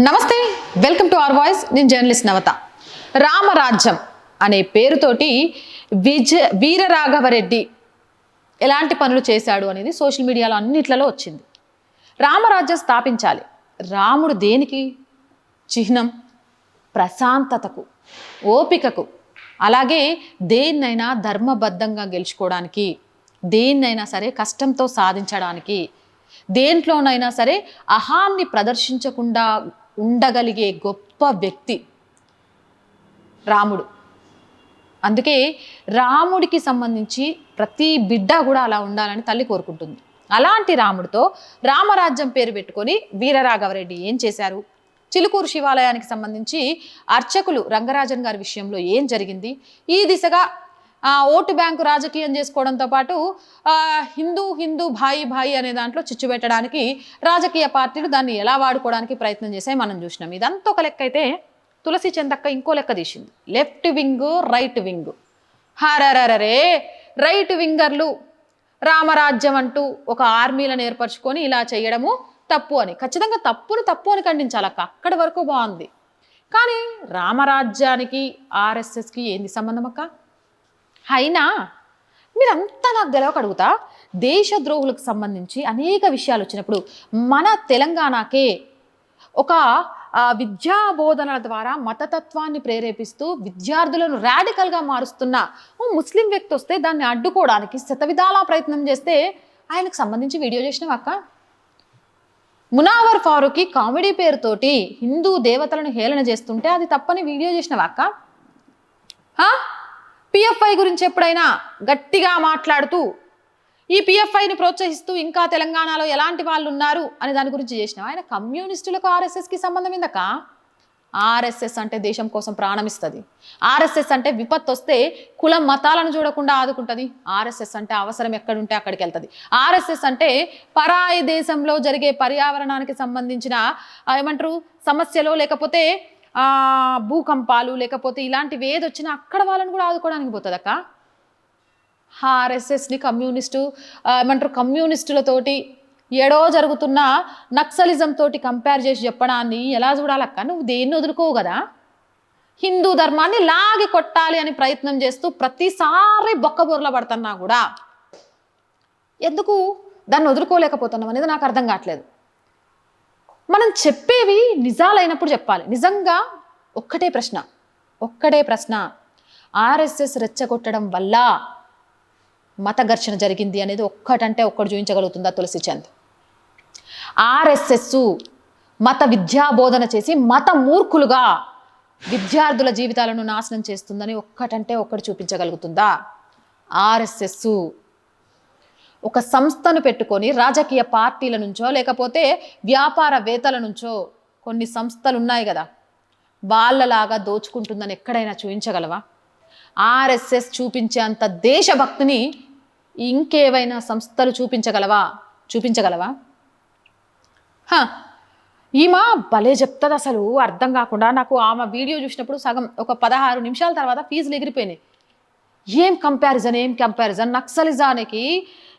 నమస్తే welcome to our voice. నేను journalist Navata. Ramarajyam అనే పేరుతోటి విజ వీరరాఘవరెడ్డి ఎలాంటి పనులు చేశాడు అనేది సోషల్ మీడియాలో అన్నిట్లలో వచ్చింది. రామరాజ్యం స్థాపించాలి. రాముడు దేనికి? చిహ్నం ప్రశాంతతకు ఓపికకు. అలాగే దేన్నైనా ధర్మబద్ధంగా గెలుచుకోవడానికి దేన్నైనా సరే కష్టంతో సాధించడానికి దేంట్లోనైనా సరే అహాన్ని ప్రదర్శించకుండా ఉండగలిగే గొప్ప వ్యక్తి రాముడు. అందుకే రాముడికి సంబంధించి ప్రతి బిడ్డ కూడా అలా ఉండాలని తల్లి కోరుకుంటుంది. అలాంటి రాముడితో రామరాజ్యం పేరు పెట్టుకొని వీరరాఘవరెడ్డి ఏం చేశారు? చిలుకూరు శివాలయానికి సంబంధించి అర్చకులు రంగరాజన్ గారి విషయంలో ఏం జరిగింది? ఈ దిశగా ఓటు బ్యాంకు రాజకీయం చేసుకోవడంతో పాటు హిందూ హిందూ భాయి భాయి అనే దాంట్లో చిచ్చు పెట్టడానికి రాజకీయ పార్టీలు దాన్ని ఎలా వాడుకోవడానికి ప్రయత్నం చేసాయి మనం చూసినాం. ఇదంతా ఒక లెక్క అయితే తులసి చందక్క ఇంకో లెక్క తీసింది. Left wing right wing. హరరరే right వింగర్లు రామరాజ్యం అంటూ ఒక ఆర్మీలను ఏర్పరచుకొని ఇలా చేయడము తప్పు అని. ఖచ్చితంగా తప్పును తప్పు అని ఖండించాలి అక్క. అక్కడి వరకు బాగుంది. కానీ రామరాజ్యానికి ఆర్ఎస్ఎస్కి ఏంది సంబంధం అక్క? అయినా మీరంతా నాకు గెలవక అడుగుతా దేశద్రోహులకు సంబంధించి అనేక విషయాలు వచ్చినప్పుడు మన తెలంగాణకే ఒక విద్యా బోధనల ద్వారా మతతత్వాన్ని ప్రేరేపిస్తూ విద్యార్థులను రాడికల్గా మారుస్తున్న ఓ ముస్లిం వ్యక్తి వస్తే దాన్ని అడ్డుకోవడానికి శతవిధాలా ప్రయత్నం చేస్తే ఆయనకు సంబంధించి వీడియో చేసినవక్క మునావర్ ఫారూకి కామెడీ పేరుతోటి హిందూ దేవతలను హేళన చేస్తుంటే అది తప్పని వీడియో చేసినవాక్క పిఎఫ్ఐ గురించి ఎప్పుడైనా గట్టిగా మాట్లాడుతూ ఈ పిఎఫ్ఐని ప్రోత్సహిస్తూ ఇంకా తెలంగాణలో ఎలాంటి వాళ్ళు ఉన్నారు అని దాని గురించి చేసిన ఆయన కమ్యూనిస్టులకు ఆర్ఎస్ఎస్కి సంబంధం ఎందుక ఆర్ఎస్ఎస్ అంటే దేశం కోసం ప్రాణమిస్తుంది. ఆర్ఎస్ఎస్ అంటే విపత్తు వస్తే కులం మతాలను చూడకుండా ఆదుకుంటుంది. ఆర్ఎస్ఎస్ అంటే అవసరం ఎక్కడుంటే అక్కడికి వెళ్తుంది ఆర్ఎస్ఎస్ అంటే పరాయి దేశంలో జరిగే పర్యావరణానికి సంబంధించిన ఏమంటారు సమస్యలు లేకపోతే భూకంపాలు లేకపోతే ఇలాంటివి ఏది వచ్చినా అక్కడ వాళ్ళని కూడా ఆదుకోవడానికి పోతుంది అక్క. ఆర్ఎస్ఎస్ని కమ్యూనిస్టు ఏమంటారు కమ్యూనిస్టులతోటి ఏడో జరుగుతున్న నక్సలిజం తోటి కంపేర్ చేసి చెప్పడాన్ని ఎలా చూడాలక్క? నువ్వు దేన్ని వదులుకోవు కదా? హిందూ ధర్మాన్ని లాగి కొట్టాలి అని ప్రయత్నం చేస్తూ ప్రతిసారి బొక్కబూరలో పడుతున్నా కూడా ఎందుకు? దాన్ని వదులుకోలేకపోతున్నాం అనేది నాకు అర్థం కావట్లేదు. మనం చెప్పేవి నిజాలైనప్పుడు చెప్పాలి. నిజంగా ఒక్కటే ప్రశ్న. ఒక్కటే ప్రశ్న. ఆర్ఎస్ఎస్ రెచ్చగొట్టడం వల్ల మత ఘర్షణ జరిగింది అనేది ఒక్కటంటే ఒక్కటి చూపించగలుగుతుందా తులసి చంద్? ఆర్ఎస్ఎస్ మత విద్యా బోధన చేసి మత మూర్ఖులుగా విద్యార్థుల జీవితాలను నాశనం చేస్తుందని ఒక్కటంటే ఒక్కటి చూపించగలుగుతుందా? ఆర్ఎస్ఎస్ ఒక సంస్థను పెట్టుకొని రాజకీయ పార్టీల నుంచో లేకపోతే వ్యాపారవేత్తల నుంచో కొన్ని సంస్థలు ఉన్నాయి కదా. వాళ్ళలాగా దోచుకుంటుందని ఎక్కడైనా చూపించగలవా? ఆర్ఎస్ఎస్ చూపించే అంత దేశభక్తిని ఇంకేవైనా సంస్థలు చూపించగలవా? చూపించగలవా? హ, ఈమె భలే చెప్తుంది అసలు అర్థం కాకుండా నాకు ఆమె వీడియో చూసినప్పుడు సగం ఒక పదహారు నిమిషాల తర్వాత ఫీజులు ఎగిరిపోయినాయి. ఏం కంపారిజన్ ఏం కంపారిజన్ నక్సలిజానికి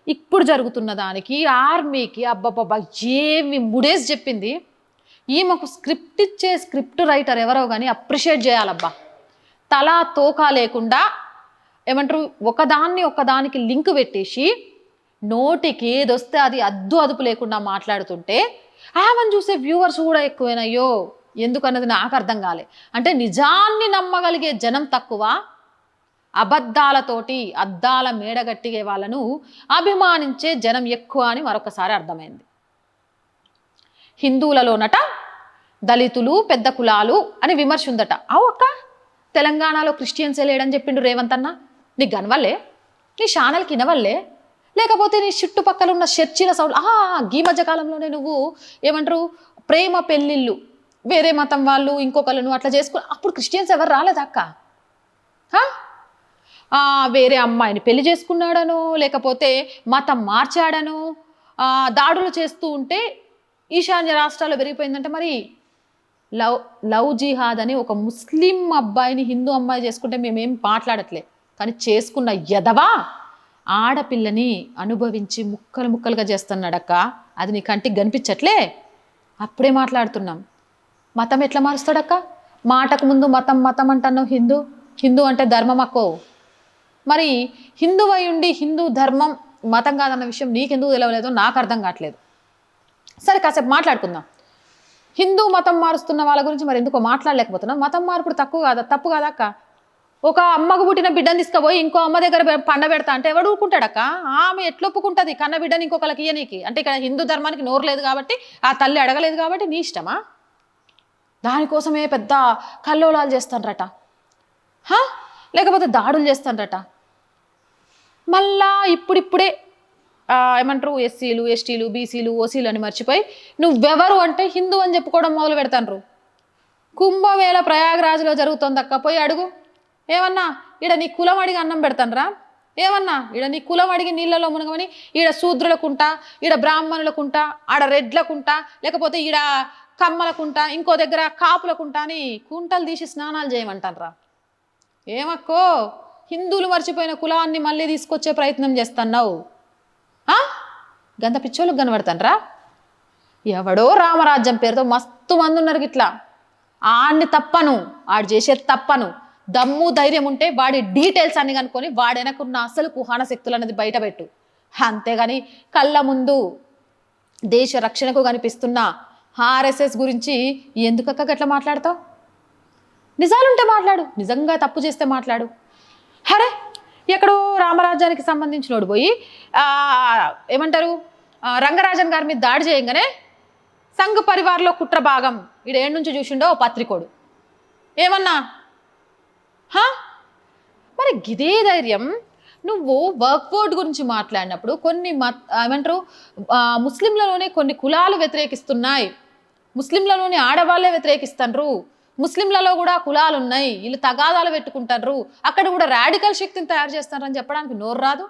ఇప్పుడు జరుగుతున్న దానికి ఆర్మీకి అబ్బబ్బబ్బా ఏమి ముడేసి చెప్పింది. ఈమెకు స్క్రిప్ట్ ఇచ్చే స్క్రిప్ట్ రైటర్ ఎవరో కానీ అప్రిషియేట్ చేయాలబ్బా. తల తోక లేకుండా ఏమంటారు ఒకదాన్ని ఒకదానికి లింక్ పెట్టేసి నోటికి ఏదొస్తే అది అద్దు అదుపు లేకుండా మాట్లాడుతుంటే ఆమెను చూసే వ్యూవర్స్ కూడా ఎక్కువైనాయో ఎందుకన్నది నాకు అర్థం కాలే. అంటే నిజాన్ని నమ్మగలిగే జనం తక్కువ అబద్ధాలతోటి అద్దాల మేడగట్టిగే వాళ్ళను అభిమానించే జనం ఎక్కువ అని మరొకసారి అర్థమైంది. హిందువులలోనట దళితులు పెద్ద కులాలు అని విమర్శ ఉందట అవక్క తెలంగాణలో క్రిస్టియన్సే లేడని చెప్పిండు రేవంత్ అన్న. నీ గనవల్లే నీ ఛానల్కి ఇనవల్లే లేకపోతే నీ చుట్టుపక్కల ఉన్న చర్చిల సౌండ్ ఆ ఈ మధ్య కాలంలోనే నువ్వు ఏమంటారు? ప్రేమ పెళ్ళిళ్ళు. వేరే మతం వాళ్ళు ఇంకొకళ్ళను అట్లా చేసుకుని అప్పుడు క్రిస్టియన్స్ ఎవరు రాలేదక్క వేరే అమ్మాయిని పెళ్ళి చేసుకున్నాడను లేకపోతే మతం మార్చాడను దాడులు చేస్తూ ఉంటే ఈశాన్య రాష్ట్రాల్లో పెరిగిపోయిందంటే మరి లవ్ లవ్ జిహాద్ అని ఒక ముస్లిం అబ్బాయిని హిందూ అమ్మాయి చేసుకుంటే మేమేం మాట్లాడట్లే. కానీ చేసుకున్న ఎదవా ఆడపిల్లని అనుభవించి ముక్కలు ముక్కలుగా చేస్తున్నాడక్క. అది నీ కంటికి కనిపించట్లే? అప్పుడే మాట్లాడుతున్నాం. మతం ఎట్లా మారుస్తాడక్క? మాటకు ముందు మతం మతం అంటున్నావు హిందూ. హిందూ అంటే ధర్మం అక్కో. మరి హిందువై ఉండి హిందూ ధర్మం మతం కాదన్న విషయం నీకెందుకు తెలియలేదో నాకు అర్థం కావట్లేదు. సరే కాసేపు మాట్లాడుకుందాం. హిందూ మతం మారుస్తున్న వాళ్ళ గురించి మరి ఎందుకో మాట్లాడలేకపోతున్నాం. మతం మార్పుడు తక్కువ కాదా? తప్పు కాదా అక్క? ఒక అమ్మకు పుట్టిన బిడ్డను తీసుకుపోయి ఇంకో అమ్మ దగ్గర పండబెడతా పండ పెడతా అంటే ఎవడు ఊరుకుంటాడక్క? ఆమె ఎట్లొప్పుకుంటుంది? కన్న బిడ్డని ఇంకొకరికి ఇయనీకి అంటే ఇక్కడ హిందూ ధర్మానికి నోరు లేదు కాబట్టి ఆ తల్లి అడగలేదు కాబట్టి నీ ఇష్టమా? దానికోసమే పెద్ద కల్లోలాలు చేస్తానరట. లేకపోతే దాడులు చేస్తానరట. మళ్ళా ఇప్పుడిప్పుడే ఏమంటారు ఎస్సీలు ఎస్టీలు బీసీలు ఓసీలు అని మర్చిపోయి నువ్వెవరు అంటే హిందూ అని చెప్పుకోవడం మొదలు పెడతాను కుంభమేళ ప్రయాగరాజ్లో జరుగుతుంది అక్క పోయి అడుగు. ఏమన్నా ఈడ నీ కులం అడిగి అన్నం పెడతానరా? ఏమన్నా ఈడ నీ కులం అడిగి నీళ్ళలో మునగమని ఈడ శూద్రులకుంట ఈడ బ్రాహ్మణులకుంట ఆడ రెడ్లకుంట లేకపోతే ఈడ కమ్మలకుంట ఇంకో దగ్గర కాపులకుంట అని కుంటలు తీసి స్నానాలు చేయమంటారా ఏమక్కో? హిందువులు మర్చిపోయిన కులాన్ని మళ్ళీ తీసుకొచ్చే ప్రయత్నం చేస్తున్నావు. గంత పిచ్చోళ్ళకి కనబడతానరా. ఎవడో రామరాజ్యం పేరుతో మస్తు మంది ఉన్నారు ఇట్లా ఆడిని తప్పను ఆడు చేసేది తప్పను. దమ్ము ధైర్యం ఉంటే వాడి డీటెయిల్స్ అన్ని కనుక్కొని వాడి వెనకున్న అసలు కుహాన శక్తులు అనేది బయటపెట్టు. అంతేగాని కళ్ళ ముందు దేశ రక్షణకు కనిపిస్తున్న ఆర్ఎస్ఎస్ గురించి ఎందుకక్క గట్లా మాట్లాడతావు? నిజాలుంటే మాట్లాడు నిజంగా తప్పు చేస్తే మాట్లాడు. హరే ఎక్కడో రామరాజ్యానికి సంబంధించినోడు పోయి ఏమంటారు? రంగరాజన్ గారి మీద దాడి చేయగానే సంఘ పరివార్లో కుట్ర భాగం. ఈడు ఏడు నుంచి చూసిండో ఓ పత్రికోడు. ఏమన్నా? హా? మరి గిదే ధైర్యం. నువ్వు వర్క్ బోర్డ్ గురించి మాట్లాడినప్పుడు కొన్ని మత్ ఏమంటారు? ముస్లింలలోనే కొన్ని కులాలు వ్యతిరేకిస్తున్నాయి. ముస్లింలలోని ఆడవాళ్ళే వ్యతిరేకిస్తారు ముస్లింలలో కూడా కులాలు ఉన్నాయి వీళ్ళు తగాదాలు పెట్టుకుంటారు. అక్కడ కూడా రాడికల్ శక్తిని తయారు చేస్తారని చెప్పడానికి నోరు రాదు.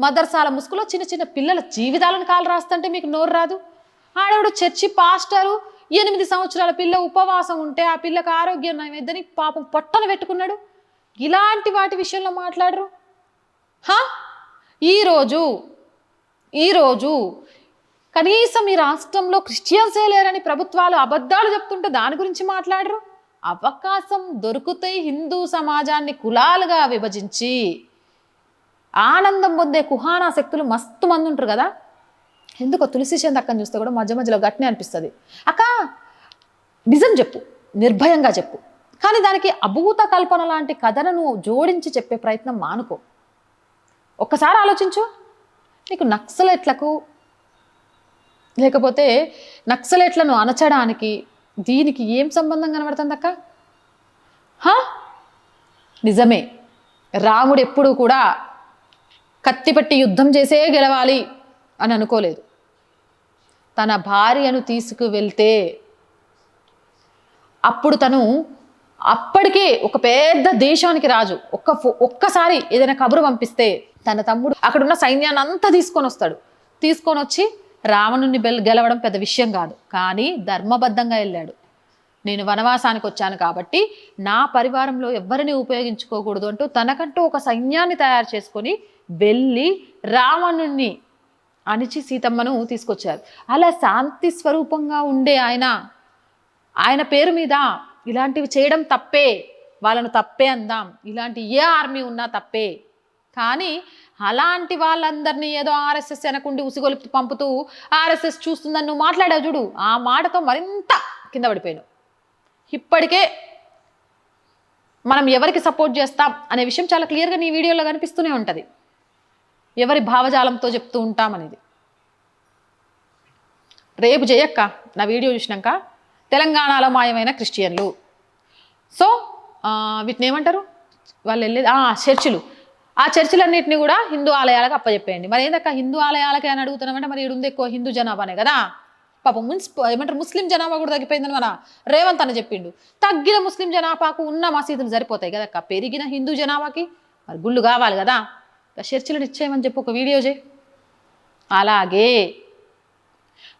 మదర్సాల ముసుగులో చిన్న చిన్న పిల్లల జీవితాలను కాలు రాస్తుంటే మీకు నోరు రాదు. ఆడవాడు చర్చి పాస్టరు ఎనిమిది సంవత్సరాల పిల్ల ఉపవాసం ఉంటే ఆ పిల్లకి ఆరోగ్యం నైవేద్యని పాపం పొట్టన పెట్టుకున్నాడు. ఇలాంటి వాటి విషయంలో మాట్లాడరు. హా? ఈరోజు ఈరోజు కనీసం ఈ రాష్ట్రంలో క్రిస్టియన్సే లేరని ప్రభుత్వాలు అబద్ధాలు చెప్తుంటే దాని గురించి మాట్లాడరు? అవకాశం దొరికితే హిందూ సమాజాన్ని కులాలుగా విభజించి. ఆనందం పొందే కుహానా శక్తులు మస్తు మంది ఉంటారు కదా? ఎందుకో తులసి చెంది అక్కని చూస్తే కూడా మధ్య మధ్యలో గట్టినే అనిపిస్తుంది. అక్క నిజం చెప్పు నిర్భయంగా చెప్పు. కానీ దానికి అభూత కల్పన లాంటి కథను జోడించి చెప్పే ప్రయత్నం మానుకో. ఒక్కసారి ఆలోచించు. నీకు నక్సలెట్లకు లేకపోతే నక్సలెట్లను అణచడానికి దీనికి ఏం సంబంధం కనబడుతుంది అక్క నిజమే. రాముడు ఎప్పుడూ కూడా కత్తిపెట్టి యుద్ధం చేసే గెలవాలి అని అనుకోలేదు. తన భార్యను తీసుకువెళ్తే అప్పుడు తను అప్పటికే ఒక పెద్ద దేశానికి రాజు. ఒక్క ఫో- ఒక్కసారి ఏదైనా కబురు పంపిస్తే తన తమ్ముడు అక్కడున్న సైన్యాన్ని అంతా తీసుకొని వస్తాడు తీసుకొని వచ్చి రావణుని బెల్ గెలవడం పెద్ద విషయం కాదు. కానీ ధర్మబద్ధంగా వెళ్ళాడు. నేను వనవాసానికి వచ్చాను కాబట్టి నా పరివారంలో ఎవరిని ఉపయోగించుకోకూడదు అంటూ తనకంటూ ఒక సైన్యాన్ని తయారు చేసుకొని వెళ్ళి రావణుణ్ణి అణిచి సీతమ్మను తీసుకొచ్చారు. అలా శాంతి స్వరూపంగా ఉండే ఆయన ఆయన పేరు మీద ఇలాంటివి చేయడం తప్పే వాళ్ళను తప్పే అందాం. ఇలాంటి ఏ ఆర్మీ ఉన్నా తప్పే. కానీ అలాంటి వాళ్ళందరినీ ఏదో ఆర్ఎస్ఎస్ వెనకుండి ఉసిగొలుపు పంపుతూ ఆర్ఎస్ఎస్ చూస్తుందని నువ్వు మాట్లాడావు చూడు ఆ మాటతో మరింత కింద పడిపోయాను. ఇప్పటికే మనం ఎవరికి సపోర్ట్ చేస్తాం అనే విషయం చాలా క్లియర్గా నీ వీడియోలో కనిపిస్తూనే ఉంటుంది. ఎవరి భావజాలంతో చెప్తూ ఉంటామనేది. రేపు చేయక్క నా వీడియో చూసినాక తెలంగాణలో మాయమైన క్రిస్టియన్లు. సో వీటిని ఏమంటారు? వాళ్ళు వెళ్ళేది చర్చిలు. ఆ చర్చిలన్నింటినీ కూడా హిందూ ఆలయాలకు అప్పచెప్పేయండి మరి ఏందక్క? హిందూ ఆలయాలకి అని అడుగుతున్నామంటే మరి ఈడుంది ఎక్కువ హిందూ జనాభానే కదా? పాపం మున్సిపల్ ఏమంటారు? ముస్లిం జనాభా కూడా తగ్గిపోయిందని మన రేవంత్ అని చెప్పిండు. తగ్గిన ముస్లిం జనాభాకు ఉన్న మసీదులు సరిపోతాయి కదక్క? పెరిగిన హిందూ జనాభాకి మరి గుళ్ళు కావాలి కదా? చర్చిలను ఇచ్చేయమని చెప్పి ఒక వీడియో చేయి. అలాగే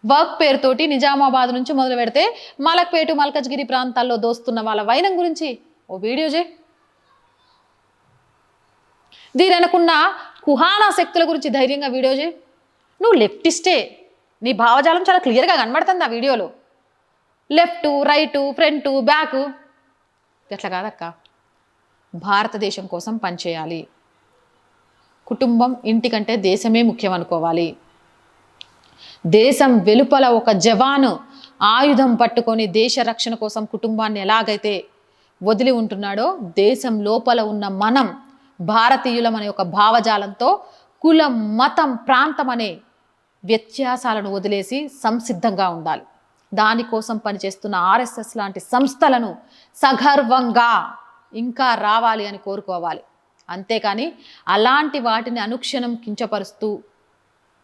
వర్క్ పేరుతోటి నిజామాబాద్ నుంచి మొదలు పెడితే మలక్పేట మల్కజ్గిరి ప్రాంతాల్లో దోస్తున్న వాళ్ళ వైనం గురించి ఓ వీడియో చేయి. దీని అనుకున్న కుహానా శక్తుల గురించి ధైర్యంగా వీడియో చేయి. నువ్వు లెఫ్టిస్టే. నీ భావజాలం చాలా క్లియర్గా కనబడుతుంది ఆ వీడియోలో. Left right front back. ఎట్లా కాదక్క. భారతదేశం కోసం పనిచేయాలి. కుటుంబం ఇంటికంటే దేశమే ముఖ్యం అనుకోవాలి. దేశం వెలుపల ఒక జవాను ఆయుధం పట్టుకొని దేశ రక్షణ కోసం కుటుంబాన్ని ఎలాగైతే వదిలి ఉంటున్నాడో దేశం లోపల ఉన్న మనం భారతీయులం అనే ఒక భావజాలంతో కులం మతం ప్రాంతం అనే వ్యత్యాసాలను వదిలేసి సంసిద్ధంగా ఉండాలి. దానికోసం పనిచేస్తున్న ఆర్ఎస్ఎస్ లాంటి సంస్థలను సగర్వంగా ఇంకా రావాలి అని కోరుకోవాలి. అంతేకాని అలాంటి వాటిని అనుక్షణం కించపరుస్తూ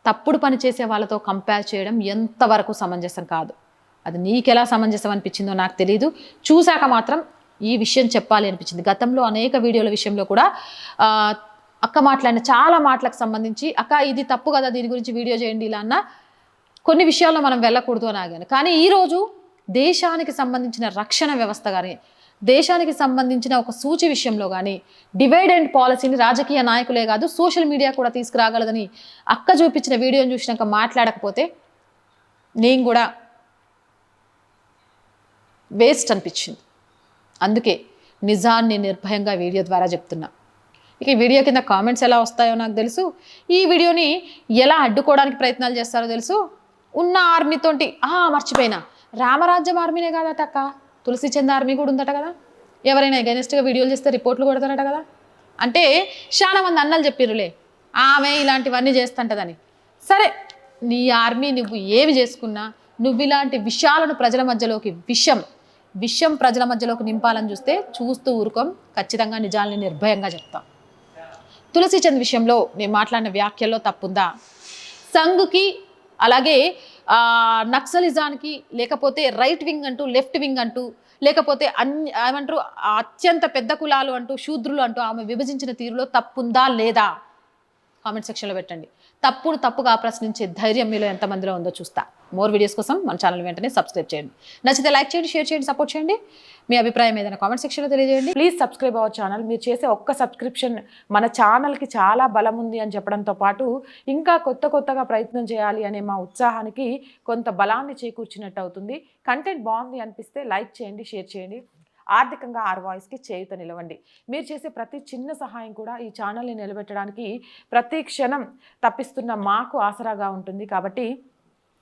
తప్పుడు పని చేసే వాళ్ళతో కంపేర్ చేయడం ఎంతవరకు సమంజసం కాదు. అది నీకెలా సమంజసం అనిపించిందో నాకు తెలియదు చూశాక మాత్రం ఈ విషయం చెప్పాలి అనిపించింది. గతంలో అనేక వీడియోల విషయంలో కూడా అక్క మాట్లాడిన చాలా మాటలకు సంబంధించి అక్క ఇది తప్పు కదా దీని గురించి వీడియో చేయండి ఇలా అన్న కొన్ని విషయాల్లో మనం వెళ్ళకూడదు అని ఆగాను. కానీ ఈరోజు దేశానికి సంబంధించిన రక్షణ వ్యవస్థ కానీ దేశానికి సంబంధించిన ఒక సూచి విషయంలో కానీ డివైడ్ అండ్ పాలసీని రాజకీయ నాయకులే కాదు సోషల్ మీడియా కూడా తీసుకురాగలదని అక్క చూపించిన వీడియోని చూసినాక మాట్లాడకపోతే నేను కూడా వేస్ట్ అనిపించింది. అందుకే నిజాన్ని నిర్భయంగా వీడియో ద్వారా చెప్తున్నా. ఇక వీడియో కింద కామెంట్స్ ఎలా వస్తాయో నాకు తెలుసు. ఈ వీడియోని ఎలా అడ్డుకోవడానికి ప్రయత్నాలు చేస్తారో తెలుసు. ఉన్న ఆర్మీతోటి ఆ మర్చిపోయినా. రామరాజ్యం ఆర్మీనే కాదట అక్క. తులసి చంద్ ఆర్మీ కూడా ఉందట కదా. ఎవరైనా అగెనిస్ట్గా వీడియోలు చేస్తే రిపోర్ట్లు కొడతారట కదా. అంటే చాలా మంది అన్నలు చెప్పిర్రులే. ఆమె ఇలాంటివన్నీ చేస్తుంటదని. సరే నీ ఆర్మీ నువ్వు ఏమి చేసుకున్నా నువ్వు ఇలాంటి విషయాలను ప్రజల మధ్యలోకి విషం. విషయం ప్రజల మధ్యలోకి నింపాలని చూస్తే చూస్తూ ఊరుకోం. ఖచ్చితంగా నిజాలని నిర్భయంగా చెప్తాం. తులసిచంద్ విషయంలో నేను మాట్లాడిన వ్యాఖ్యల్లో తప్పుందా? సంఘ్కి అలాగే నక్సలిజానికి లేకపోతే రైట్ వింగ్ అంటూ లెఫ్ట్ వింగ్ అంటూ లేకపోతే అన్ని ఏమంటారు అత్యంత పెద్ద కులాలు అంటూ శూద్రులు అంటూ ఆమె విభజించిన తీరులో తప్పుందా లేదా? కామెంట్ సెక్షన్లో పెట్టండి. తప్పుడు తప్పుగా ప్రశ్నించే ధైర్యం మీలో ఎంతమందిలో ఉందో చూస్తా. మోర్ వీడియోస్ కోసం మన ఛానల్ వెంటనే సబ్స్క్రైబ్ చేయండి. నచ్చితే లైక్ చేయండి షేర్ చేయండి సపోర్ట్ చేయండి. మీ అభిప్రాయం ఏదైనా కామెంట్ సెక్షన్లో తెలియజేయండి. ప్లీజ్ సబ్స్క్రైబ్ అవర్ ఛానల్ మీరు చేసే ఒక్క సబ్స్క్రిప్షన్ మన ఛానల్కి చాలా బలం ఉంది అని చెప్పడంతో పాటు ఇంకా కొత్త కొత్తగా ప్రయత్నం చేయాలి అనే మా ఉత్సాహానికి కొంత బలాన్ని చేకూర్చినట్టు అవుతుంది. కంటెంట్ బాగుంది అనిపిస్తే లైక్ చేయండి షేర్ చేయండి. ఆర్థికంగా ఆర్ వాయిస్కి చేయుత నిలవండి. మీరు చేసే ప్రతి చిన్న సహాయం కూడా ఈ ఛానల్ని నిలబెట్టడానికి ప్రతి క్షణం తప్పిస్తున్న మాకు ఆసరాగా ఉంటుంది కాబట్టి